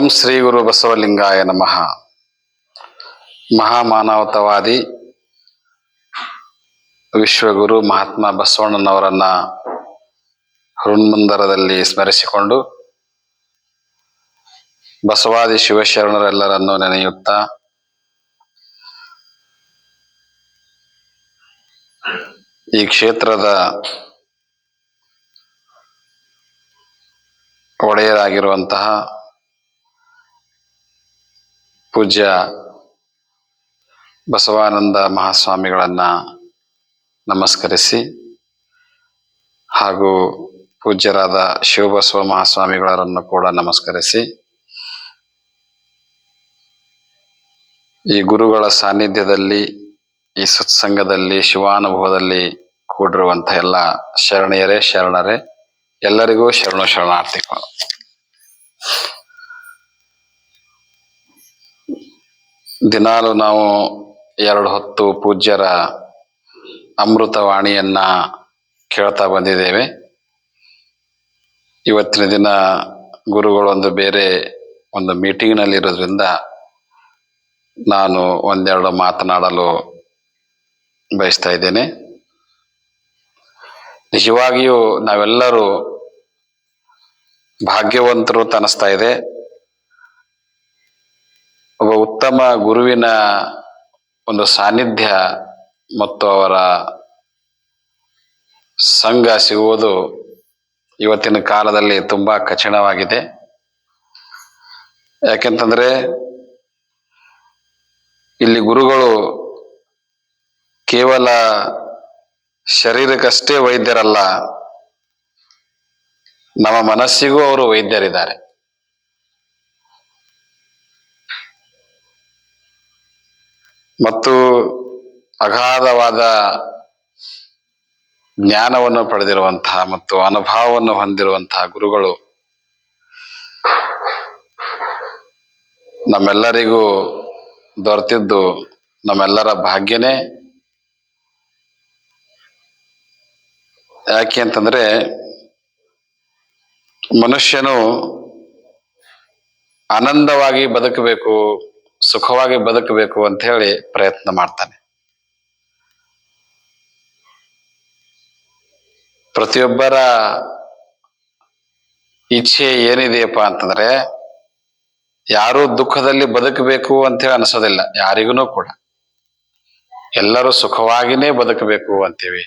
ಓಂ ಶ್ರೀ ಗುರು ಬಸವಲಿಂಗಾಯ ನಮಃ. ಮಹಾಮಾನವತವಾದಿ ವಿಶ್ವಗುರು ಮಹಾತ್ಮ ಬಸವಣ್ಣನವರನ್ನ ಹೃನ್ಮಂದರದಲ್ಲಿ ಸ್ಮರಿಸಿಕೊಂಡು ಬಸವಾದಿ ಶಿವಶರಣರೆಲ್ಲರನ್ನು ನೆನೆಯುತ್ತಾ ಈ ಕ್ಷೇತ್ರದ ಒಡೆಯರಾಗಿರುವಂತಹ ಪೂಜ್ಯ ಬಸವಾನಂದ ಮಹಾಸ್ವಾಮಿಗಳನ್ನ ನಮಸ್ಕರಿಸಿ ಹಾಗೂ ಪೂಜ್ಯರಾದ ಶಿವಬಸವ ಮಹಾಸ್ವಾಮಿಗಳರನ್ನು ಕೂಡ ನಮಸ್ಕರಿಸಿ ಈ ಗುರುಗಳ ಸಾನ್ನಿಧ್ಯದಲ್ಲಿ, ಈ ಸತ್ಸಂಗದಲ್ಲಿ, ಶಿವಾನುಭವದಲ್ಲಿ ಕೂಡಿರುವಂಥ ಎಲ್ಲ ಶರಣೆಯರೇ, ಶರಣರೇ, ಎಲ್ಲರಿಗೂ ಶರಣು ಶರಣಾರ್ಥಿಗಳು. ದಿನಾಲು ನಾವು ಎರಡು ಹೊತ್ತು ಪೂಜ್ಯರ ಅಮೃತವಾಣಿಯನ್ನ ಕೇಳ್ತಾ ಬಂದಿದ್ದೇವೆ. ಇವತ್ತಿನ ದಿನ ಗುರುಗಳೊಂದು ಬೇರೆ ಒಂದು ಮೀಟಿಂಗ್ನಲ್ಲಿ ಇರೋದ್ರಿಂದ ನಾನು ಒಂದೆರಡು ಮಾತನಾಡಲು ಬಯಸ್ತಾ ಇದ್ದೇನೆ. ನಿಜವಾಗಿಯೂ ನಾವೆಲ್ಲರೂ ಭಾಗ್ಯವಂತರು ತನಿಸ್ತಾ ಇದೆ. ಉತ್ತಮ ಗುರುವಿನ ಒಂದು ಸಾನ್ನಿಧ್ಯ ಮತ್ತು ಅವರ ಸಂಘ ಸಿಗುವುದು ಇವತ್ತಿನ ಕಾಲದಲ್ಲಿ ತುಂಬ ಕಠಿಣವಾಗಿದೆ. ಯಾಕೆಂತಂದ್ರೆ ಇಲ್ಲಿ ಗುರುಗಳು ಕೇವಲ ಶರೀರಕ್ಕಷ್ಟೇ ವೈದ್ಯರಲ್ಲ, ನಮ್ಮ ಮನಸ್ಸಿಗೂ ಅವರು ವೈದ್ಯರಿದ್ದಾರೆ. ಮತ್ತು ಅಗಾಧವಾದ ಜ್ಞಾನವನ್ನು ಪಡೆದಿರುವಂತಹ ಮತ್ತು ಅನುಭವವನ್ನು ಹೊಂದಿರುವಂತಹ ಗುರುಗಳು ನಮ್ಮೆಲ್ಲರಿಗೂ ದೊರೆತಿದ್ದು ನಮ್ಮೆಲ್ಲರ ಭಾಗ್ಯನೇ. ಯಾಕೆ ಅಂತಂದ್ರೆ ಮನುಷ್ಯನು ಆನಂದವಾಗಿ ಬದುಕಬೇಕು. ಸುಖವಾಗಿ ಬದುಕಬೇಕು ಅಂತ ಹೇಳಿ ಪ್ರಯತ್ನ ಮಾಡ್ತಾನೆ. ಪ್ರತಿಯೊಬ್ಬರ ಇಚ್ಛೆ ಏನಿದೆಯಪ್ಪ ಅಂತಂದ್ರೆ ಯಾರು ದುಃಖದಲ್ಲಿ ಬದುಕಬೇಕು ಅಂತ ಹೇಳಿ ಅನ್ಸೋದಿಲ್ಲ ಯಾರಿಗೂ ಕೂಡ. ಎಲ್ಲರೂ ಸುಖವಾಗಿನೇ ಬದುಕಬೇಕು ಅಂತೀವಿ,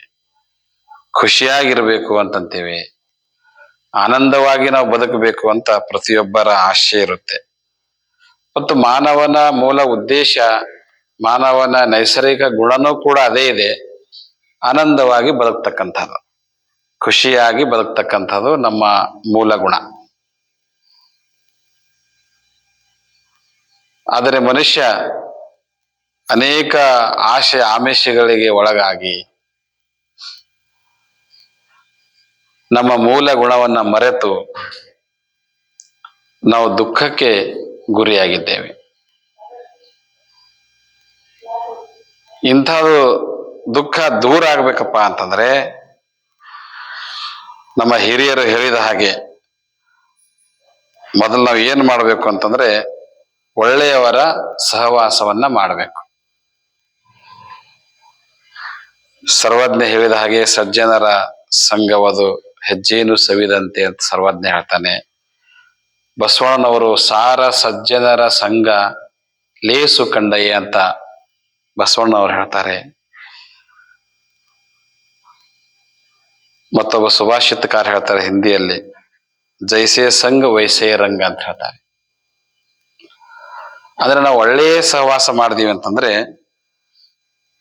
ಖುಷಿಯಾಗಿರ್ಬೇಕು ಅಂತಂತೀವಿ, ಆನಂದವಾಗಿ ನಾವು ಬದುಕಬೇಕು ಅಂತ ಪ್ರತಿಯೊಬ್ಬರ ಆಶೆ ಇರುತ್ತೆ. ಮತ್ತು ಮಾನವನ ಮೂಲ ಉದ್ದೇಶ, ಮಾನವನ ನೈಸರ್ಗಿಕ ಗುಣನೂ ಕೂಡ ಅದೇ ಇದೆ. ಆನಂದವಾಗಿ ಬದುಕ್ತಕ್ಕಂಥದ್ದು. ಖುಷಿಯಾಗಿ ಬದುಕ್ತಕ್ಕಂಥದ್ದು ನಮ್ಮ ಮೂಲ ಗುಣ. ಆದರೆ ಮನುಷ್ಯ ಅನೇಕ ಆಶೆ ಆಮಿಷಗಳಿಗೆ ಒಳಗಾಗಿ ನಮ್ಮ ಮೂಲ ಗುಣವನ್ನ ಮರೆತು ನಾವು ದುಃಖಕ್ಕೆ ಗುರಿಯಾಗಿದ್ದೇವೆ. ಇಂಥದ್ದು ದುಃಖ ದೂರ ಆಗ್ಬೇಕಪ್ಪ ಅಂತಂದ್ರೆ, ನಮ್ಮ ಹಿರಿಯರು ಹೇಳಿದ ಹಾಗೆ, ಮೊದಲು ನಾವು ಏನ್ ಮಾಡಬೇಕು ಅಂತಂದ್ರೆ, ಒಳ್ಳೆಯವರ ಸಹವಾಸವನ್ನ ಮಾಡಬೇಕು. ಸರ್ವಜ್ಞ ಹೇಳಿದ ಹಾಗೆ ಸಜ್ಜನರ ಸಂಘವದು ಹೆಜ್ಜೇನು ಸವಿದಂತೆ ಅಂತ ಸರ್ವಜ್ಞ ಹೇಳ್ತಾನೆ. ಬಸವಣ್ಣನವರು ಸಾರ ಸಜ್ಜನರ ಸಂಘ ಲೇಸು ಕಂಡಯ್ಯ ಅಂತ ಬಸವಣ್ಣನವರು ಹೇಳ್ತಾರೆ. ಮತ್ತೊಬ್ಬ ಸುಭಾಷಿತಕಾರ ಹೇಳ್ತಾರೆ ಹಿಂದಿಯಲ್ಲಿ, ಜೈಸೆ ಸಂಘ ವೈಸೇ ರಂಗ ಅಂತ ಹೇಳ್ತಾರೆ. ಅಂದ್ರೆ ನಾವು ಒಳ್ಳೆಯ ಸಹವಾಸ ಮಾಡಿದೀವಿ ಅಂತಂದ್ರೆ,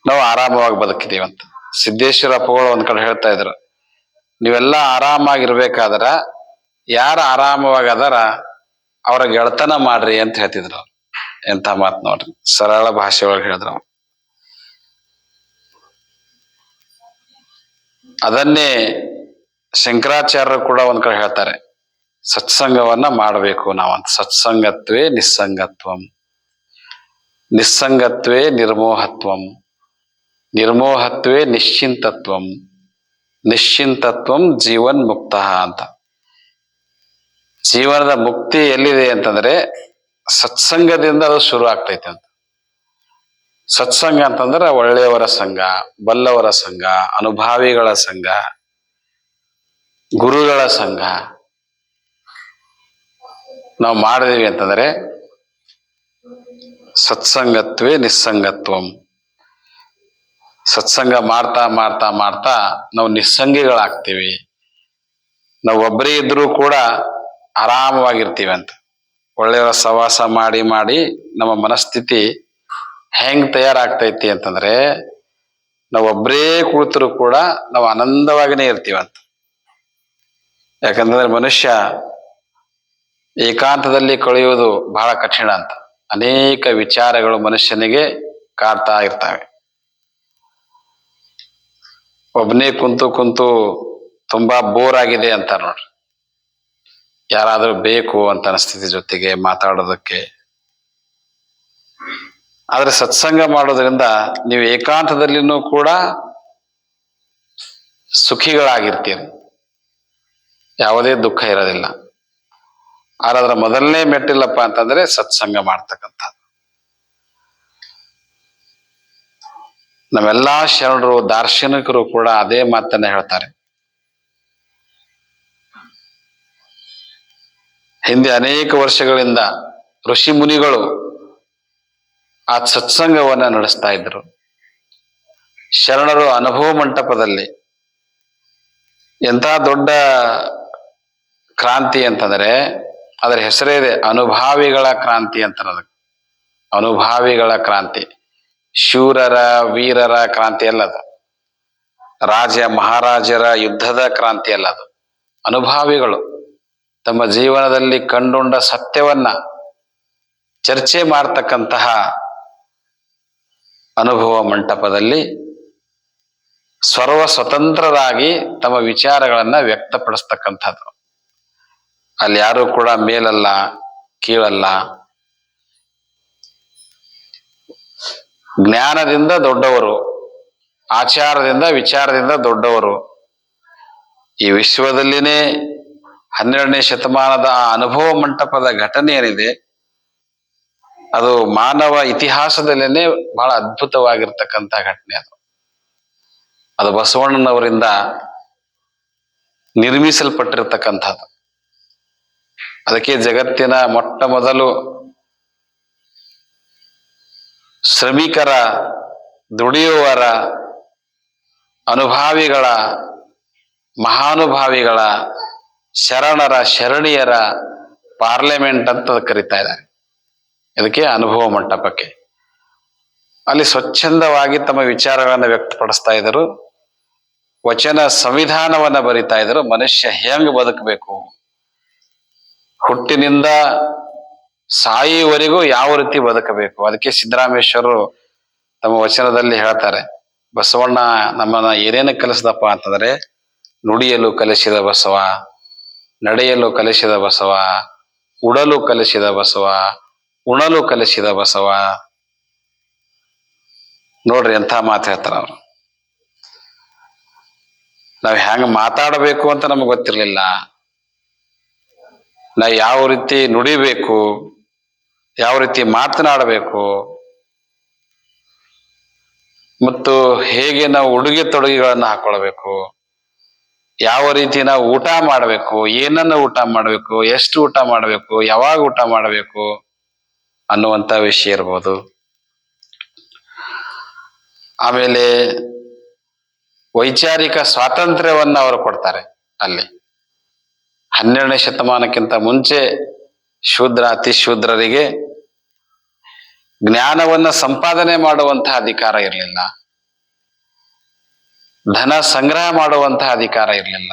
ನಾವು ಆರಾಮವಾಗಿ ಬದುಕಿದೀವಿ ಅಂತ. ಸಿದ್ದೇಶ್ವರ ಅಪ್ಪಗಳು ಒಂದ್ ಕಡೆ ಹೇಳ್ತಾ ಇದ್ರು, ನೀವೆಲ್ಲ ಆರಾಮಾಗಿರ್ಬೇಕಾದ್ರ, ಯಾರು ಆರಾಮವಾಗಿ ಅದಾರ ಅವ್ರ ಗೆಳತನ ಮಾಡ್ರಿ ಅಂತ ಹೇಳ್ತಿದ್ರು ಅವ್ರು. ಎಂತ ಮಾತ್ ನೋಡ್ರಿ. ಸರಳ ಭಾಷೆ ಒಳಗೆ ಹೇಳಿದ್ರು ಅವ್ರು. ಅದನ್ನೇ ಶಂಕರಾಚಾರ್ಯರು ಕೂಡ ಒಂದ್ ಕಡೆ ಹೇಳ್ತಾರೆ. ಸತ್ಸಂಗವನ್ನ ಮಾಡಬೇಕು ನಾವಂತ ಸತ್ಸಂಗತ್ವೇ ನಿಸ್ಸಂಗತ್ವಂ. ನಿಸ್ಸಂಗತ್ವೇ ನಿರ್ಮೋಹತ್ವಂ. ನಿರ್ಮೋಹತ್ವೇ ನಿಶ್ಚಿಂತತ್ವಂ. ನಿಶ್ಚಿಂತತ್ವಂ ಜೀವನ್ ಮುಕ್ತ ಅಂತ. ಜೀವನದ ಮುಕ್ತಿ ಎಲ್ಲಿದೆ ಅಂತಂದ್ರೆ ಸತ್ಸಂಗದಿಂದ ಅದು ಶುರು ಆಗ್ತೈತೆ ಅಂತ. ಸತ್ಸಂಗ ಅಂತಂದ್ರೆ ಒಳ್ಳೆಯವರ ಸಂಘ, ಬಲ್ಲವರ ಸಂಘ, ಅನುಭಾವಿಗಳ ಸಂಘ, ಗುರುಗಳ ಸಂಘ. ನಾವು ಮಾಡಿದೀವಿ ಅಂತಂದ್ರೆ ಸತ್ಸಂಗತ್ವೇ ನಿಸ್ಸಂಗತ್ವಂ. ಸತ್ಸಂಗ ಮಾಡ್ತಾ ಮಾಡ್ತಾ ಮಾಡ್ತಾ ನಾವು ನಿಸ್ಸಂಗಿಗಳಾಗ್ತೀವಿ. ನಾವು ಒಬ್ಬರೇ ಇದ್ರೂ ಕೂಡ ಆರಾಮವಾಗಿರ್ತೀವಿ ಅಂತ ಒಳ್ಳೆಯ ಸವಾಸ ಮಾಡಿ ಮಾಡಿ ನಮ್ಮ ಮನಸ್ಥಿತಿ ಹೆಂಗ್ ತಯಾರಾಗ್ತೈತಿ ಅಂತಂದ್ರೆ, ನಾವು ಒಬ್ಬರೇ ಕುಳಿತರು ಕೂಡ ನಾವು ಆನಂದವಾಗಿನೇ ಇರ್ತೀವಂತ. ಯಾಕಂತಂದ್ರೆ ಮನುಷ್ಯ ಏಕಾಂತದಲ್ಲಿ ಕಳೆಯುವುದು ಬಹಳ ಕಠಿಣ ಅಂತ. ಅನೇಕ ವಿಚಾರಗಳು ಮನುಷ್ಯನಿಗೆ ಕಾಡ್ತಾ ಇರ್ತವೆ. ಒಬ್ಬನೇ ಕುಂತು ಕುಂತು ತುಂಬಾ ಬೋರ್ ಆಗಿದೆ ಅಂತ ನೋಡ್ರಿ. ಯಾರಾದ್ರೂ ಬೇಕು ಅಂತ ಅನಿಸ್ತಿದೆ ಜೊತೆಗೆ ಮಾತಾಡೋದಕ್ಕೆ. ಆದರೆ ಸತ್ಸಂಗ ಮಾಡೋದ್ರಿಂದ ನೀವು ಏಕಾಂತದಲ್ಲಿನೂ ಕೂಡ ಸುಖಿಗಳಾಗಿರ್ತೀರಿ. ಯಾವುದೇ ದುಃಖ ಇರೋದಿಲ್ಲ. ಆದ್ರೆ ಮೊದಲನೇ ಮೆಟ್ಟಿಲ್ಲಪ್ಪ ಅಂತಂದ್ರೆ ಸತ್ಸಂಗ ಮಾಡ್ತಕ್ಕಂಥದ್ದು. ನಮ್ಮೆಲ್ಲಾ ಶರಣರು, ದಾರ್ಶನಿಕರು ಕೂಡ ಅದೇ ಮಾತನ್ನ ಹೇಳ್ತಾರೆ. ಹಿಂದೆ ಅನೇಕ ವರ್ಷಗಳಿಂದ ಋಷಿ ಮುನಿಗಳು ಆ ಸತ್ಸಂಗವನ್ನ ನಡೆಸ್ತಾ ಇದ್ರು. ಶರಣರು ಅನುಭವ ಮಂಟಪದಲ್ಲಿ ಎಂಥ ದೊಡ್ಡ ಕ್ರಾಂತಿ ಅಂತಂದ್ರೆ ಅದರ ಹೆಸರೇ ಇದೆ ಅನುಭಾವಿಗಳ ಕ್ರಾಂತಿ ಅಂತ ಅನ್ನೋದು ಅನುಭಾವಿಗಳ ಕ್ರಾಂತಿ. ಶೂರರ, ವೀರರ ಕ್ರಾಂತಿ ಅಲ್ಲ ಅದು ರಾಜ ಮಹಾರಾಜರ ಯುದ್ಧದ ಕ್ರಾಂತಿ ಅಲ್ಲ ಅದು ಅನುಭಾವಿಗಳು. ತಮ್ಮ ಜೀವನದಲ್ಲಿ ಕಂಡುಂಡ ಸತ್ಯವನ್ನ ಚರ್ಚೆ ಮಾಡ್ತಕ್ಕಂತಹ ಅನುಭವ ಮಂಟಪದಲ್ಲಿ ಸರ್ವ ಸ್ವತಂತ್ರರಾಗಿ ತಮ್ಮ ವಿಚಾರಗಳನ್ನ ವ್ಯಕ್ತಪಡಿಸ್ತಕ್ಕಂಥದ್ದು. ಅಲ್ಲಿ ಯಾರು ಕೂಡ ಮೇಲಲ್ಲ, ಕೀಳಲ್ಲ. ಜ್ಞಾನದಿಂದ ದೊಡ್ಡವರು, ಆಚಾರದಿಂದ ವಿಚಾರದಿಂದ ದೊಡ್ಡವರು. ಈ ವಿಶ್ವದಲ್ಲಿನೇ ಹನ್ನೆರಡನೇ ಶತಮಾನದ ಅನುಭವ ಮಂಟಪದ ಘಟನೆ ಏನಿದೆ, ಅದು ಮಾನವ ಇತಿಹಾಸದಲ್ಲೇನೆ ಬಹಳ ಅದ್ಭುತವಾಗಿರ್ತಕ್ಕಂಥ ಘಟನೆ ಅದು. ಅದು ಬಸವಣ್ಣನವರಿಂದ ನಿರ್ಮಿಸಲ್ಪಟ್ಟಿರ್ತಕ್ಕಂಥದ್ದು. ಅದಕ್ಕೆ ಜಗತ್ತಿನ ಮೊಟ್ಟ ಮೊದಲು ಶ್ರಮಿಕರ, ದುಡಿಯುವವರ, ಅನುಭಾವಿಗಳ, ಮಹಾನುಭಾವಿಗಳ ಶರಣರ, ಶರಣಿಯರ ಪಾರ್ಲಿಮೆಂಟ್ ಅಂತ ಕರಿತಾ ಇದ್ದಾರೆ. ಇದಕ್ಕೆ ಅನುಭವ ಮಂಟಪಕ್ಕೆ. ಅಲ್ಲಿ ಸ್ವಚ್ಛಂದವಾಗಿ ತಮ್ಮ ವಿಚಾರಗಳನ್ನು ವ್ಯಕ್ತಪಡಿಸ್ತಾ ಇದ್ದರು. ವಚನ ಸಂವಿಧಾನವನ್ನ ಬರಿತಾ ಇದ್ದರು. ಮನುಷ್ಯ ಹೆಂಗ್ ಬದುಕಬೇಕು? ಹುಟ್ಟಿನಿಂದ ಸಾಯಿವರೆಗೂ ಯಾವ ರೀತಿ ಬದುಕಬೇಕು? ಅದಕ್ಕೆ ಸಿದ್ದರಾಮೇಶ್ವರರು ತಮ್ಮ ವಚನದಲ್ಲಿ ಹೇಳ್ತಾರೆ. ಬಸವಣ್ಣ, ನಮ್ಮನ್ನ ಏನೇನು ಕಲಿಸ್ದಪ್ಪ ಅಂತಂದ್ರೆ, ನುಡಿಯಲು ಕಲಿಸಿದ ಬಸವ ನಡೆಯಲು ಕಲಿಸಿದ ಬಸವ, ಉಡಲು ಕಲಿಸಿದ ಬಸವ, ಉಣಲು ಕಲಿಸಿದ ಬಸವ. ನೋಡ್ರಿ ಎಂಥ ಮಾತು ಹೇಳ್ತಾರ ಅವ್ರು. ನಾವು ಹೆಂಗ ಮಾತಾಡಬೇಕು ಅಂತ ನಮಗೆ ಗೊತ್ತಿರಲಿಲ್ಲ. ನಾ ಯಾವ ರೀತಿ ನುಡಿಬೇಕು, ಯಾವ ರೀತಿ ಮಾತನಾಡಬೇಕು, ಮತ್ತು ಹೇಗೆ ನಾವು ಉಡುಗೆ ತೊಡುಗೆಗಳನ್ನ ಹಾಕೊಳ್ಬೇಕು. ಯಾವ ರೀತಿ ನಾವು ಊಟ ಮಾಡಬೇಕು, ಏನನ್ನ ಊಟ ಮಾಡಬೇಕು, ಎಷ್ಟು ಊಟ ಮಾಡಬೇಕು, ಯಾವಾಗ ಊಟ ಮಾಡಬೇಕು ಅನ್ನುವಂತ ವಿಷಯ ಇರ್ಬೋದು. ಆಮೇಲೆ ವೈಚಾರಿಕ ಸ್ವಾತಂತ್ರ್ಯವನ್ನು ಅವರು ಕೊಡ್ತಾರೆ ಅಲ್ಲಿ. ಹನ್ನೆರಡನೇ ಶತಮಾನಕ್ಕಿಂತ ಮುಂಚೆ ಶೂದ್ರ ಅತಿ ಶೂದ್ರರಿಗೆ ಜ್ಞಾನವನ್ನ ಸಂಪಾದನೆ ಮಾಡುವಂತಹ ಅಧಿಕಾರ ಇರಲಿಲ್ಲ. ಧನ ಸಂಗ್ರಹ ಮಾಡುವಂತಹ ಅಧಿಕಾರ ಇರಲಿಲ್ಲ.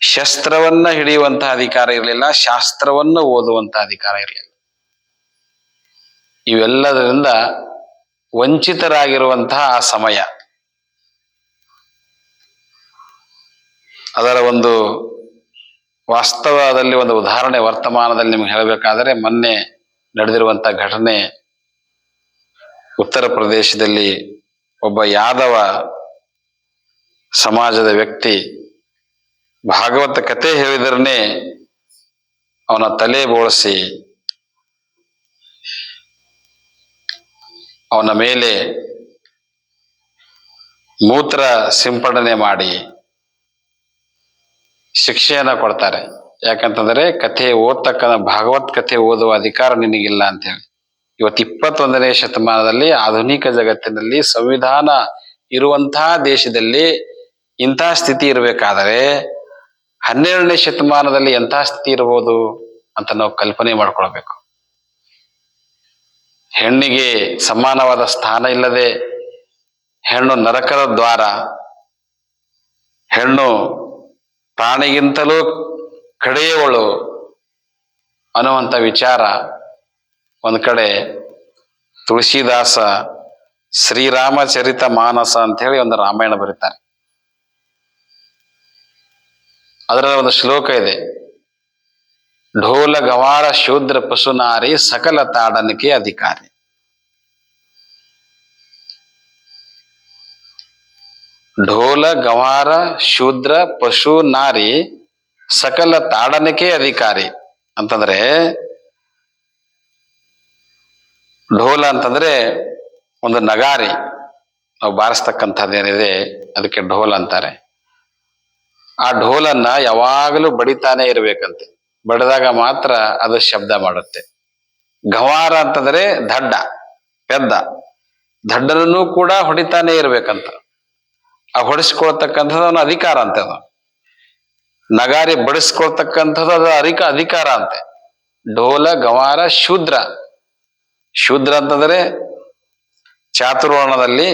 ಶಸ್ತ್ರವನ್ನ ಹಿಡಿಯುವಂತಹ ಅಧಿಕಾರ ಇರಲಿಲ್ಲ, ಶಾಸ್ತ್ರವನ್ನು ಓದುವಂತಹ ಅಧಿಕಾರ ಇರಲಿಲ್ಲ. ಇವೆಲ್ಲದರಿಂದ ವಂಚಿತರಾಗಿರುವಂತಹ ಆ ಸಮಯ. ಅದರ ಒಂದು ವಾಸ್ತವದಲ್ಲಿ ಒಂದು ಉದಾಹರಣೆ ವರ್ತಮಾನದಲ್ಲಿ ನಿಮ್ಗೆ ಹೇಳಬೇಕಾದರೆ ಮೊನ್ನೆ ನಡೆದಿರುವಂತ ಘಟನೆ ಉತ್ತರ ಪ್ರದೇಶದಲ್ಲಿ ಒಬ್ಬ ಯಾದವ ಸಮಾಜದ ವ್ಯಕ್ತಿ ಭಾಗವತ ಕತೆ ಹೇಳಿದ್ರೇ ಅವನ ತಲೆ ಬೋಳಿಸಿ ಅವನ ಮೇಲೆ ಮೂತ್ರ ಸಿಂಪಡಣೆ ಮಾಡಿ ಶಿಕ್ಷೆಯನ್ನ ಕೊಡ್ತಾರೆ. ಯಾಕಂತಂದ್ರೆ ಕಥೆ ಓದ್ತಕ್ಕಂಥ ಭಾಗವತ್ ಕಥೆ ಓದುವ ಅಧಿಕಾರ ನಿನಗಿಲ್ಲ ಅಂತ ಹೇಳಿ ಇವತ್ತು ಇಪ್ಪತ್ತೊಂದನೇ ಶತಮಾನದಲ್ಲಿ ಆಧುನಿಕ ಜಗತ್ತಿನಲ್ಲಿ ಸಂವಿಧಾನ ಇರುವಂತಹ ದೇಶದಲ್ಲಿ ಇಂತಹ ಸ್ಥಿತಿ ಇರಬೇಕಾದರೆ ಹನ್ನೆರಡನೇ ಶತಮಾನದಲ್ಲಿ ಎಂತಹ ಸ್ಥಿತಿ ಇರಬಹುದು ಅಂತ ನಾವು ಕಲ್ಪನೆ ಮಾಡ್ಕೊಳ್ಬೇಕು. ಹೆಣ್ಣಿಗೆ ಸಮಾನವಾದ ಸ್ಥಾನ ಇಲ್ಲದೆ ಹೆಣ್ಣು ನರಕರ ದ್ವಾರ, ಹೆಣ್ಣು ಪ್ರಾಣಿಗಿಂತಲೂ ಕಡೆಯವಳು ಅನ್ನುವಂಥ ವಿಚಾರ ಒಂದು ಕಡೆ ತುಳಸಿದಾಸ ಶ್ರೀರಾಮಚರಿತ ಮಾನಸ ಅಂತ ಹೇಳಿ ಒಂದು ರಾಮಾಯಣ ಬರೀತಾರೆ. ಅದರ ಒಂದು ಶ್ಲೋಕ ಇದೆ. ಢೋಲ ಗವಾರ ಶೂದ್ರ ಪಶುನಾರಿ ಸಕಲ ತಾಡನಿಕೆ ಅಧಿಕಾರಿ. ಢೋಲ ಗವಾರ ಶೂದ್ರ ಪಶು ನಾರಿ ಸಕಲ ತಾಡನಿಕೆ ಅಧಿಕಾರಿ ಅಂತಂದ್ರೆ ಢೋಲ ಅಂತಂದ್ರೆ ಒಂದು ನಗಾರಿ. ನಾವು ಬಾರಿಸ್ತಕ್ಕಂಥದ್ದೇನಿದೆ ಅದಕ್ಕೆ ಢೋಲ್ ಅಂತಾರೆ. ಆ ಢೋಲನ್ನ ಯಾವಾಗಲೂ ಬಡಿತಾನೆ ಇರಬೇಕಂತೆ. ಬಡಿದಾಗ ಮಾತ್ರ ಅದು ಶಬ್ದ ಮಾಡುತ್ತೆ. ಗವಾರ ಅಂತಂದ್ರೆ ದಡ್ಡ, ಪೆದ್ದ. ದಡ್ಡನನ್ನು ಕೂಡ ಹೊಡಿತಾನೆ ಇರಬೇಕಂತ. ಆ ಹೊಡಿಸ್ಕೊಳ್ತಕ್ಕಂಥದ್ದು ಅವನ ಅಧಿಕಾರ ಅಂತೆ ಅದು. ನಗಾರಿ ಬಡಿಸ್ಕೊಳ್ತಕ್ಕಂಥದ್ದು ಅದು ಅಧಿಕ ಅಧಿಕಾರ ಅಂತೆ. ಢೋಲ ಗವಾರ ಶೂದ್ರ. ಶೂದ್ರ ಅಂತಂದ್ರೆ ಚಾತುರ್ವರ್ಣದಲ್ಲಿ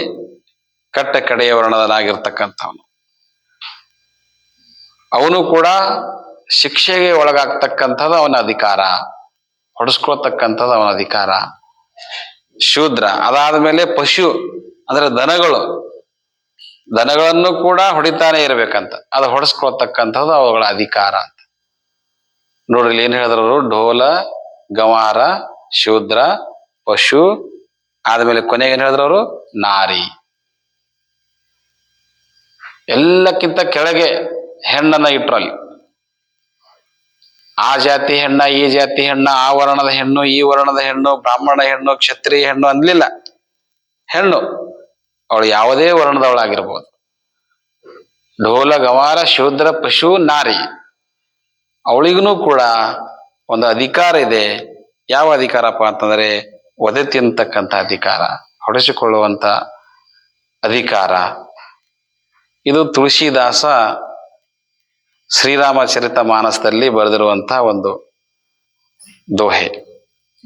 ಕಟ್ಟ ಕಡೆಯ ವರ್ಣದನಾಗಿರ್ತಕ್ಕಂಥವನು ಅವನು ಕೂಡ ಶಿಕ್ಷೆಗೆ ಒಳಗಾಗ್ತಕ್ಕಂಥದ್ದು ಅವನ ಅಧಿಕಾರ, ಹೊಡೆಸ್ಕೊಳ್ತಕ್ಕಂಥದ್ದು ಅವನ ಅಧಿಕಾರ. ಶೂದ್ರ ಅದಾದ ಮೇಲೆ ಪಶು, ಅಂದ್ರೆ ದನಗಳು. ದನಗಳನ್ನು ಕೂಡ ಹೊಡಿತಾನೆ ಇರಬೇಕಂತ, ಅದು ಹೊಡೆಸ್ಕೊಳ್ತಕ್ಕಂಥದ್ದು ಅವುಗಳ ಅಧಿಕಾರ ಅಂತ. ನೋಡ್ರಿ ಏನ್ ಹೇಳಿದ್ರು ಡೋಲ, ಗವಾರ, ಶೂದ್ರ ಪಶು, ಆದಮೇಲೆ ಕೊನೆಗೆ ಏನ್ ಹೇಳಿದ್ರು ಅವರು? ನಾರಿ. ಎಲ್ಲಕ್ಕಿಂತ ಕೆಳಗೆ ಹೆಣ್ಣನ್ನ ಇಟ್ರು ಅಲ್ಲಿ ಆ ಜಾತಿ ಹೆಣ್ಣ, ಈ ಜಾತಿ ಹೆಣ್ಣ, ಆ ವರ್ಣದ ಹೆಣ್ಣು, ಈ ವರ್ಣದ ಹೆಣ್ಣು, ಬ್ರಾಹ್ಮಣ ಹೆಣ್ಣು, ಕ್ಷತ್ರಿಯ ಹೆಣ್ಣು ಅನ್ಲಿಲ್ಲ. ಹೆಣ್ಣು, ಅವಳು ಯಾವುದೇ ವರ್ಣದವಳಾಗಿರ್ಬೋದು. ಢೋಲ ಗವಾರ, ಶೂದ್ರ, ಪಶು, ನಾರಿ. ಅವಳಿಗೂ ಕೂಡ ಒಂದು ಅಧಿಕಾರ ಇದೆ. ಯಾವ ಅಧಿಕಾರಪ್ಪ ಅಂತಂದ್ರೆ ಒದೆ ತಿಂತಕ್ಕಂಥ ಅಧಿಕಾರ, ಹೊಡೆಸಿಕೊಳ್ಳುವಂಥ ಅಧಿಕಾರ. ಇದು ತುಳಸಿದಾಸ ಶ್ರೀರಾಮಚರಿತ ಮಾನಸದಲ್ಲಿ ಬರೆದಿರುವಂತಹ ಒಂದು ದೋಹೆ.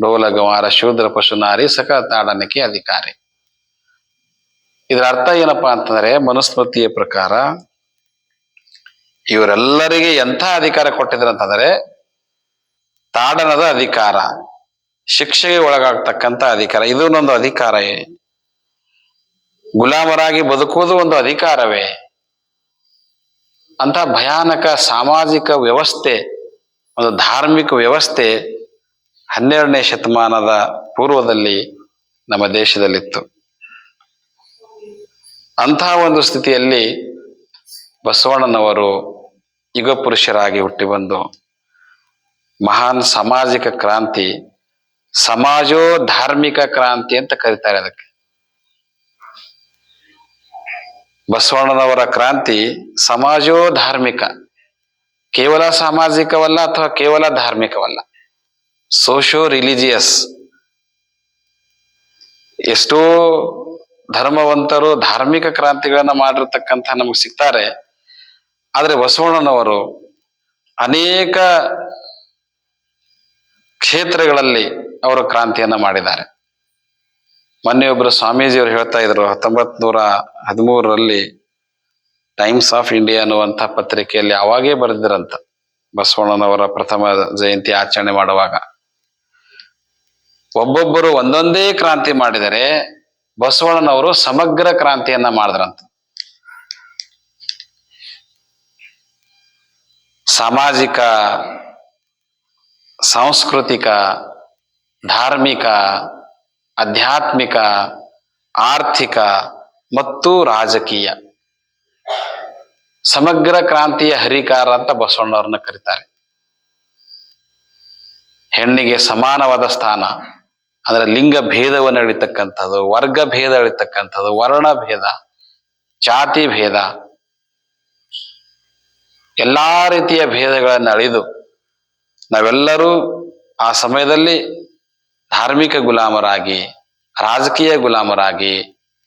ಡೋಲ ಗವಾರ ಶೂದ್ರ ಪಶು ನಾರಿ ಸಕಲ ತಾಡನಕ್ಕೆ ಅಧಿಕಾರಿ. ಇದರ ಅರ್ಥ ಏನಪ್ಪಾ ಅಂತಂದ್ರೆ ಮನುಸ್ಮೃತಿಯ ಪ್ರಕಾರ ಇವರೆಲ್ಲರಿಗೆ ಎಂಥ ಅಧಿಕಾರ ಕೊಟ್ಟಿದ್ರು ಅಂತಂದ್ರೆ ತಾಡನದ ಅಧಿಕಾರ. ಶಿಕ್ಷೆಗೆ ಒಳಗಾಗ್ತಕ್ಕಂಥ ಅಧಿಕಾರ. ಇದನ್ನೊಂದು ಅಧಿಕಾರ ಗುಲಾಮರಾಗಿ ಬದುಕುವುದು ಒಂದು ಅಧಿಕಾರವೇ? ಅಂತ ಭಯಾನಕ ಸಾಮಾಜಿಕ ವ್ಯವಸ್ಥೆ, ಒಂದು ಧಾರ್ಮಿಕ ವ್ಯವಸ್ಥೆ ಹನ್ನೆರಡನೇ ಶತಮಾನದ ಪೂರ್ವದಲ್ಲಿ ನಮ್ಮ ದೇಶದಲ್ಲಿತ್ತು. ಅಂತಹ ಒಂದು ಸ್ಥಿತಿಯಲ್ಲಿ ಬಸವಣ್ಣನವರು ಯುಗಪುರುಷರಾಗಿ ಹುಟ್ಟಿ ಬಂದು ಮಹಾನ್ ಸಾಮಾಜಿಕ ಕ್ರಾಂತಿ ಸಮಾಜೋ ಧಾರ್ಮಿಕ ಕ್ರಾಂತಿ ಅಂತ ಕರೀತಾರೆ ಅದಕ್ಕೆ. ಬಸವಣ್ಣನವರ ಕ್ರಾಂತಿ ಸಮಾಜೋ ಧಾರ್ಮಿಕ. ಕೇವಲ ಸಾಮಾಜಿಕವಲ್ಲ ಅಥವಾ ಕೇವಲ ಧಾರ್ಮಿಕವಲ್ಲ. ಸೋಶೋ ರಿಲಿಜಿಯಸ್. ಎಷ್ಟೋ ಧರ್ಮವಂತರು ಧಾರ್ಮಿಕ ಕ್ರಾಂತಿಗಳನ್ನ ಮಾಡಿರ್ತಕ್ಕಂಥ ನಮಗೆ ಸಿಗ್ತಾರೆ. ಆದರೆ ಬಸವಣ್ಣನವರು ಅನೇಕ ಕ್ಷೇತ್ರಗಳಲ್ಲಿ ಅವರು ಕ್ರಾಂತಿಯನ್ನ ಮಾಡಿದ್ದಾರೆ. ಮೊನ್ನೆ ಒಬ್ಬರು ಸ್ವಾಮೀಜಿಯವರು ಹೇಳ್ತಾ ಇದ್ರು ಹತ್ತೊಂಬತ್ ನೂರ ಹದಿಮೂರರಲ್ಲಿ ಟೈಮ್ಸ್ ಆಫ್ ಇಂಡಿಯಾ ಅನ್ನುವಂಥ ಪತ್ರಿಕೆಯಲ್ಲಿ ಅವಾಗೇ ಬರೆದಿರಂತ ಬಸವಣ್ಣನವರ ಪ್ರಥಮ ಜಯಂತಿ ಆಚರಣೆ ಮಾಡುವಾಗ. ಒಬ್ಬೊಬ್ಬರು ಒಂದೊಂದೇ ಕ್ರಾಂತಿ ಮಾಡಿದರೆ ಬಸವಣ್ಣನವರು ಸಮಗ್ರ ಕ್ರಾಂತಿಯನ್ನ ಮಾಡಿದ್ರಂತ. ಸಾಮಾಜಿಕ, ಸಾಂಸ್ಕೃತಿಕ ಧಾರ್ಮಿಕ, ಆಧ್ಯಾತ್ಮಿಕ, ಆರ್ಥಿಕ ಮತ್ತು ರಾಜಕೀಯ. ಸಮಗ್ರ ಕ್ರಾಂತಿಯ ಹರಿಕಾರ ಅಂತ ಬಸವಣ್ಣವ್ರನ್ನ ಕರೀತಾರೆ. ಹೆಣ್ಣಿಗೆ ಸಮಾನವಾದ ಸ್ಥಾನ, ಅಂದ್ರೆ ಲಿಂಗ ಭೇದವನ್ನು ಅಳಿತಕ್ಕಂಥದ್ದು, ವರ್ಗ ಭೇದ ಅಳಿತಕ್ಕಂಥದ್ದು, ವರ್ಣ ಭೇದ, ಜಾತಿ ಭೇದ, ಎಲ್ಲಾ ರೀತಿಯ ಭೇದಗಳನ್ನು ಅಳಿದು ನಾವೆಲ್ಲರೂ ಆ ಸಮಯದಲ್ಲಿ ಧಾರ್ಮಿಕ ಗುಲಾಮರಾಗಿ, ರಾಜಕೀಯ ಗುಲಾಮರಾಗಿ,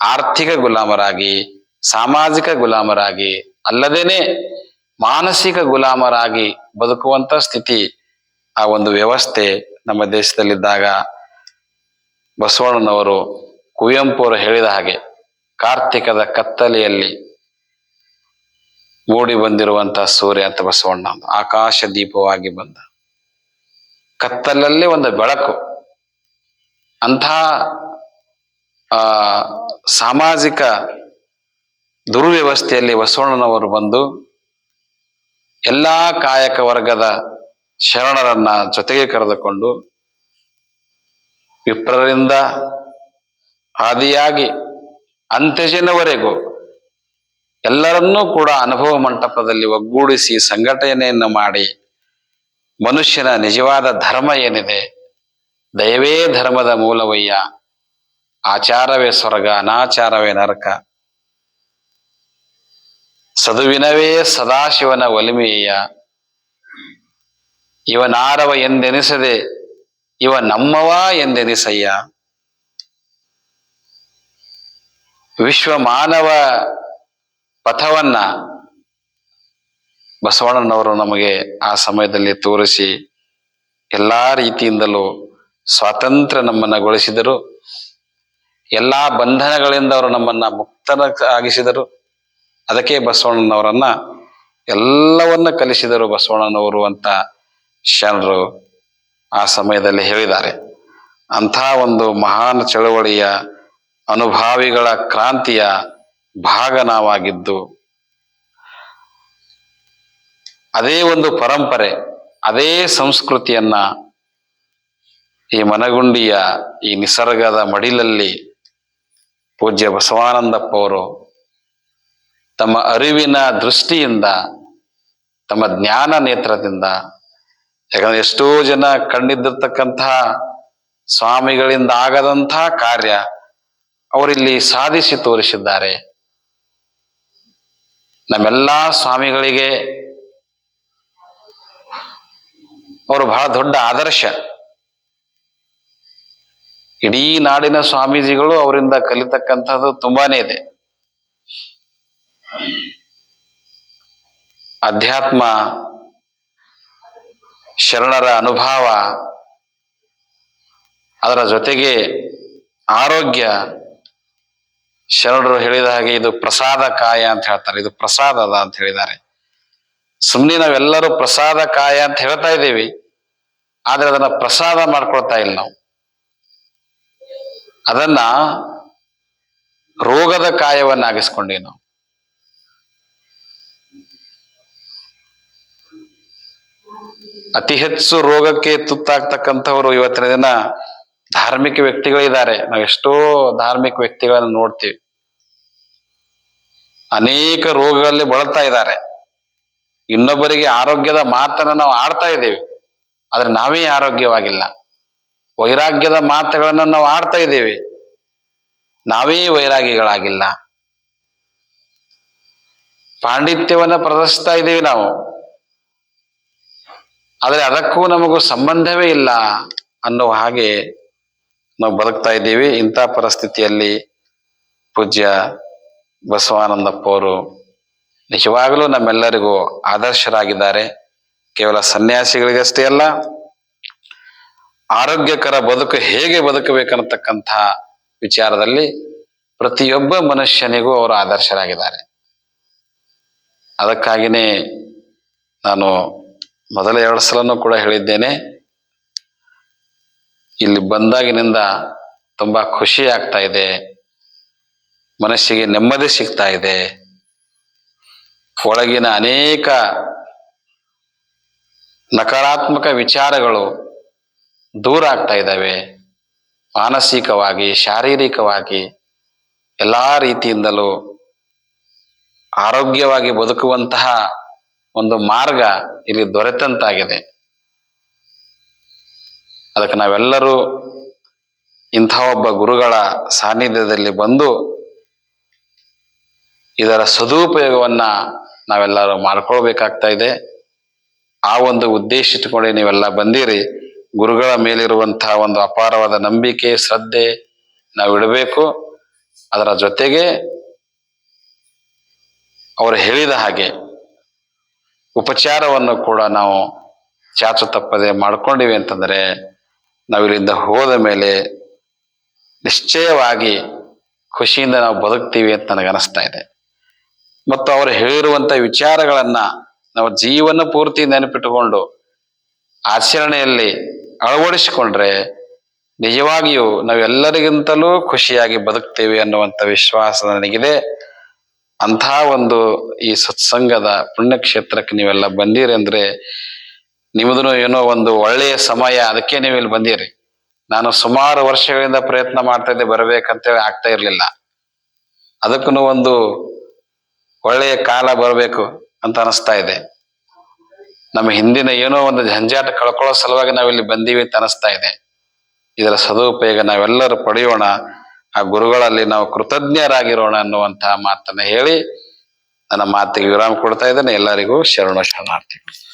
ಆರ್ಥಿಕ ಗುಲಾಮರಾಗಿ, ಸಾಮಾಜಿಕ ಗುಲಾಮರಾಗಿ, ಅಲ್ಲದೇನೆ ಮಾನಸಿಕ ಗುಲಾಮರಾಗಿ ಬದುಕುವಂತ ಸ್ಥಿತಿ ಆ ಒಂದು ವ್ಯವಸ್ಥೆ ನಮ್ಮ ದೇಶದಲ್ಲಿದ್ದಾಗ ಬಸವಣ್ಣನವರು ಕುವೆಂಪು ಅವರು ಹೇಳಿದ ಹಾಗೆ ಕಾರ್ತಿಕದ ಕತ್ತಲೆಯಲ್ಲಿ ಮೂಡಿ ಬಂದಿರುವಂತಹ ಸೂರ್ಯ ಅಂತ ಬಸವಣ್ಣ ಆಕಾಶ ದೀಪವಾಗಿ ಬಂದ. ಕತ್ತಲಲ್ಲಿ ಒಂದು ಬೆಳಕು. ಅಂಥ, ಆ, ಸಾಮಾಜಿಕ ದುರ್ವ್ಯವಸ್ಥೆಯಲ್ಲಿ ಬಸವಣ್ಣನವರು ಬಂದು ಎಲ್ಲ ಕಾಯಕ ವರ್ಗದ ಶರಣರನ್ನ ಜೊತೆಗೆ ಕರೆದುಕೊಂಡು ವಿಪ್ರರಿಂದ ಆದಿಯಾಗಿ ಅಂತ್ಯಜನವರೆಗೂ ಎಲ್ಲರನ್ನೂ ಕೂಡ ಅನುಭವ ಮಂಟಪದಲ್ಲಿ ಒಗ್ಗೂಡಿಸಿ ಸಂಘಟನೆಯನ್ನು ಮಾಡಿ ಮನುಷ್ಯನ ನಿಜವಾದ ಧರ್ಮ ಏನಿದೆ ದಯವೇ ಧರ್ಮದ ಮೂಲವಯ್ಯ. ಆಚಾರವೇ ಸ್ವರ್ಗ, ಅನಾಚಾರವೇ ನರಕ. ಸದುವಿನವೇ ಸದಾಶಿವನ ಒಲಿಮೆಯ ಇವನಾರವ ಎಂದೆನಿಸದೆ, ಇವ ನಮ್ಮವ ಎಂದೆನಿಸಯ್ಯ. ವಿಶ್ವ ಮಾನವ ಪಥವನ್ನ ಬಸವಣ್ಣನವರು ನಮಗೆ ಆ ಸಮಯದಲ್ಲಿ ತೋರಿಸಿ ಎಲ್ಲಾ ರೀತಿಯಿಂದಲೂ ಸ್ವಾತಂತ್ರ್ಯ ನಮ್ಮನ್ನಗೊಳಿಸಿದರು ಎಲ್ಲಾ ಬಂಧನಗಳಿಂದ ಅವರು ನಮ್ಮನ್ನ ಮುಕ್ತರಾಗಿಸಿದರು. ಅದಕ್ಕೆ ಬಸವಣ್ಣನವರನ್ನ ಎಲ್ಲವನ್ನ ಕಲಿಸಿದರು ಬಸವಣ್ಣನವರು ಅಂತ ಶರಣರು ಆ ಸಮಯದಲ್ಲಿ ಹೇಳಿದ್ದಾರೆ. ಅಂಥ ಒಂದು ಮಹಾನ್ ಚಳವಳಿಯ ಅನುಭಾವಿಗಳ ಕ್ರಾಂತಿಯ ಭಾಗ ನಾವಾಗಿದ್ದು, ಅದೇ ಒಂದು ಪರಂಪರೆ, ಅದೇ ಸಂಸ್ಕೃತಿಯನ್ನ ಈ ಮನಗುಂಡಿಯ ಈ ನಿಸರ್ಗದ ಮಡಿಲಲ್ಲಿ ಪೂಜ್ಯ ಬಸವಾನಂದಪ್ಪ ಅವರು ತಮ್ಮ ಅರಿವಿನ ದೃಷ್ಟಿಯಿಂದ, ತಮ್ಮ ಜ್ಞಾನ ನೇತ್ರದಿಂದ, ಯಾಕಂದ್ರೆ ಎಷ್ಟೋ ಜನ ಕಂಡಿದ್ದಿರ್ತಕ್ಕಂತಹ ಸ್ವಾಮಿಗಳಿಂದ ಆಗದಂತಹ ಕಾರ್ಯ ಅವರಿಲ್ಲಿ ಸಾಧಿಸಿ ತೋರಿಸಿದ್ದಾರೆ. ನಮ್ಮೆಲ್ಲ ಸ್ವಾಮಿಗಳಿಗೆ ಅವರು ಬಹಳ ದೊಡ್ಡ ಆದರ್ಶ. ಇಡೀ ನಾಡಿನ ಸ್ವಾಮೀಜಿಗಳು ಅವರಿಂದ ಕಲಿತಕ್ಕಂಥದ್ದು ತುಂಬಾನೇ ಇದೆ. ಅಧ್ಯಾತ್ಮ, ಶರಣರ ಅನುಭವ, ಅದರ ಜೊತೆಗೆ ಆರೋಗ್ಯ, ಶರಣರು ಹೇಳಿದ ಹಾಗೆ ಇದು ಪ್ರಸಾದ ಕಾಯ ಅಂತ ಹೇಳ್ತಾರೆ. ಇದು ಪ್ರಸಾದದ ಅಂತ ಹೇಳಿದ್ದಾರೆ. ಸುಮ್ಮನೆ ನಾವೆಲ್ಲರೂ ಪ್ರಸಾದ ಕಾಯ ಅಂತ ಹೇಳ್ತಾ ಇದ್ದೀವಿ. ಆದ್ರೆ ಅದನ್ನ ಪ್ರಸಾದ ಮಾಡ್ಕೊಳ್ತಾ ಇಲ್ಲ ನಾವು. ಅದನ್ನ ರೋಗದ ಕಾಯವನ್ನಾಗಿಸ್ಕೊಂಡೀವಿ ನಾವು. ಅತಿ ಹೆಚ್ಚು ರೋಗಕ್ಕೆ ತುತ್ತಾಗ್ತಕ್ಕಂಥವ್ರು ಇವತ್ತಿನ ದಿನ ಧಾರ್ಮಿಕ ವ್ಯಕ್ತಿಗಳಿದ್ದಾರೆ. ನಾವು ಎಷ್ಟೋ ಧಾರ್ಮಿಕ ವ್ಯಕ್ತಿಗಳನ್ನು ನೋಡ್ತೀವಿ. ಅನೇಕ ರೋಗಗಳಲ್ಲಿ ಬಳಲ್ತಾ ಇದ್ದಾರೆ. ಇನ್ನೊಬ್ಬರಿಗೆ ಆರೋಗ್ಯದ ಮಾತನ್ನ ನಾವು ಆಡ್ತಾ ಇದ್ದೀವಿ. ಆದ್ರೆ ನಾವೇ ಆರೋಗ್ಯವಾಗಿಲ್ಲ. ವೈರಾಗ್ಯದ ಮಾತುಗಳನ್ನು ನಾವು ಆಡ್ತಾ ಇದ್ದೀವಿ. ನಾವೇ ವೈರಾಗಿಗಳಾಗಿಲ್ಲ. ಪಾಂಡಿತ್ಯವನ್ನ ಪ್ರದರ್ಶಿಸ್ತಾ ಇದ್ದೀವಿ ನಾವು. ಆದರೆ ಅದಕ್ಕೂ ನಮಗೂ ಸಂಬಂಧವೇ ಇಲ್ಲ ಅನ್ನೋ ಹಾಗೆ ನಾವು ಬದುಕ್ತಾ ಇದ್ದೀವಿ. ಇಂಥ ಪರಿಸ್ಥಿತಿಯಲ್ಲಿ ಪೂಜ್ಯ ಬಸವಾನಂದಪ್ಪ ಅವರು ನಿಜವಾಗಲೂ ನಮ್ಮೆಲ್ಲರಿಗೂ ಆದರ್ಶರಾಗಿದ್ದಾರೆ. ಕೇವಲ ಸನ್ಯಾಸಿಗಳಿಗಷ್ಟೇ ಅಲ್ಲ ಆರೋಗ್ಯಕರ ಬದುಕು ಹೇಗೆ ಬದುಕಬೇಕನ್ನತಕ್ಕಂಥ ವಿಚಾರದಲ್ಲಿ ಪ್ರತಿಯೊಬ್ಬ ಮನುಷ್ಯನಿಗೂ ಅವರು ಆದರ್ಶರಾಗಿದ್ದಾರೆ. ಅದಕ್ಕಾಗಿನೇ ನಾನು ಮೊದಲ ಎರಡು ಸಲನೂ ಕೂಡ ಹೇಳಿದ್ದೇನೆ. ಇಲ್ಲಿ ಬಂದಾಗಿನಿಂದ ತುಂಬಾ ಖುಷಿ ಆಗ್ತಾ ಇದೆ. ಮನಸ್ಸಿಗೆ ನೆಮ್ಮದಿ ಸಿಗ್ತಾ ಇದೆ. ಒಳಗಿನ ಅನೇಕ ನಕಾರಾತ್ಮಕ ವಿಚಾರಗಳು ದೂರ ಆಗ್ತಾ ಇದ್ದಾವೆ. ಮಾನಸಿಕವಾಗಿ, ಶಾರೀರಿಕವಾಗಿ ಎಲ್ಲ ರೀತಿಯಿಂದಲೂ ಆರೋಗ್ಯವಾಗಿ ಬದುಕುವಂತಹ ಒಂದು ಮಾರ್ಗ ಇಲ್ಲಿ ದೊರೆತಂತಾಗಿದೆ. ಅದಕ್ಕೆ ನಾವೆಲ್ಲರೂ ಇಂಥ ಒಬ್ಬ ಗುರುಗಳ ಸಾನ್ನಿಧ್ಯದಲ್ಲಿ ಬಂದು ಇದರ ಸದುಪಯೋಗವನ್ನ ನಾವೆಲ್ಲರೂ ಮಾಡ್ಕೊಳ್ಬೇಕಾಗ್ತಾ ಇದೆ. ಆ ಒಂದು ಉದ್ದೇಶ ಇಟ್ಕೊಂಡು ನೀವೆಲ್ಲ ಬಂದಿರಿ. ಗುರುಗಳ ಮೇಲಿರುವಂತಹ ಒಂದು ಅಪಾರವಾದ ನಂಬಿಕೆ, ಶ್ರದ್ಧೆ ನಾವು ಇಡಬೇಕು. ಅದರ ಜೊತೆಗೆ ಅವರು ಹೇಳಿದ ಹಾಗೆ ಉಪಚಾರವನ್ನು ಕೂಡ ನಾವು ಚಾಚು ತಪ್ಪದೆ ಮಾಡ್ಕೊಂಡಿವಿ ಅಂತಂದ್ರೆ ನಾವು ಇಲ್ಲಿಂದ ಹೋದ ಮೇಲೆ ನಿಶ್ಚಯವಾಗಿ ಖುಷಿಯಿಂದ ನಾವು ಬದುಕ್ತೀವಿ ಅಂತ ನನಗೆ ಅನಿಸ್ತಾ ಇದೆ. ಮತ್ತು ಅವರು ಹೇಳಿರುವಂಥ ವಿಚಾರಗಳನ್ನ ನಾವು ಜೀವನ ಪೂರ್ತಿ ನೆನಪಿಟ್ಟುಕೊಂಡು ಆಚರಣೆಯಲ್ಲಿ ಅಳವಡಿಸಿಕೊಂಡ್ರೆ ನಿಜವಾಗಿಯೂ ನಾವೆಲ್ಲರಿಗಿಂತಲೂ ಖುಷಿಯಾಗಿ ಬದುಕ್ತೇವೆ ಅನ್ನುವಂಥ ವಿಶ್ವಾಸ ನನಗಿದೆ. ಅಂಥ ಒಂದು ಈ ಸತ್ಸಂಗದ ಪುಣ್ಯಕ್ಷೇತ್ರಕ್ಕೆ ನೀವೆಲ್ಲ ಬಂದಿರಿ ಅಂದರೆ ನಿಮ್ಮದೂ ಏನೋ ಒಂದು ಒಳ್ಳೆಯ ಸಮಯ ಅದಕ್ಕೆ ನೀವು ಇಲ್ಲಿ ಬಂದಿರಿ. ನಾನು ಸುಮಾರು ವರ್ಷಗಳಿಂದ ಪ್ರಯತ್ನ ಮಾಡ್ತಾ ಇದ್ದೆ, ಬರಬೇಕಂತೇಳಿ ಆಗ್ತಾ ಇರಲಿಲ್ಲ. ಅದಕ್ಕೂ ಒಂದು ಒಳ್ಳೆಯ ಕಾಲ ಬರಬೇಕು ಅಂತ ಅನಿಸ್ತಾ ಇದೆ. ನಮ್ಮ ಹಿಂದಿನ ಏನೋ ಒಂದು ಜಂಜಾಟ ಕಳ್ಕೊಳ್ಳೋ ಸಲುವಾಗಿ ನಾವಿಲ್ಲಿ ಬಂದೀವಿ ಅಂತ ಅನಿಸ್ತಾ ಇದೆ. ಇದರ ಸದುಪಯೋಗ ನಾವೆಲ್ಲರೂ ಪಡೆಯೋಣ, ಆ ಗುರುಗಳಲ್ಲಿ ನಾವು ಕೃತಜ್ಞರಾಗಿರೋಣ ಅನ್ನುವಂತಹ ಮಾತನ್ನ ಹೇಳಿ ನನ್ನ ಮಾತಿಗೆ ವಿರಾಮ ಕೊಡ್ತಾ ಇದ್ದೇನೆ. ಎಲ್ಲರಿಗೂ ಶರಣ ಶರಣಾರ್ಥಿಗಳು.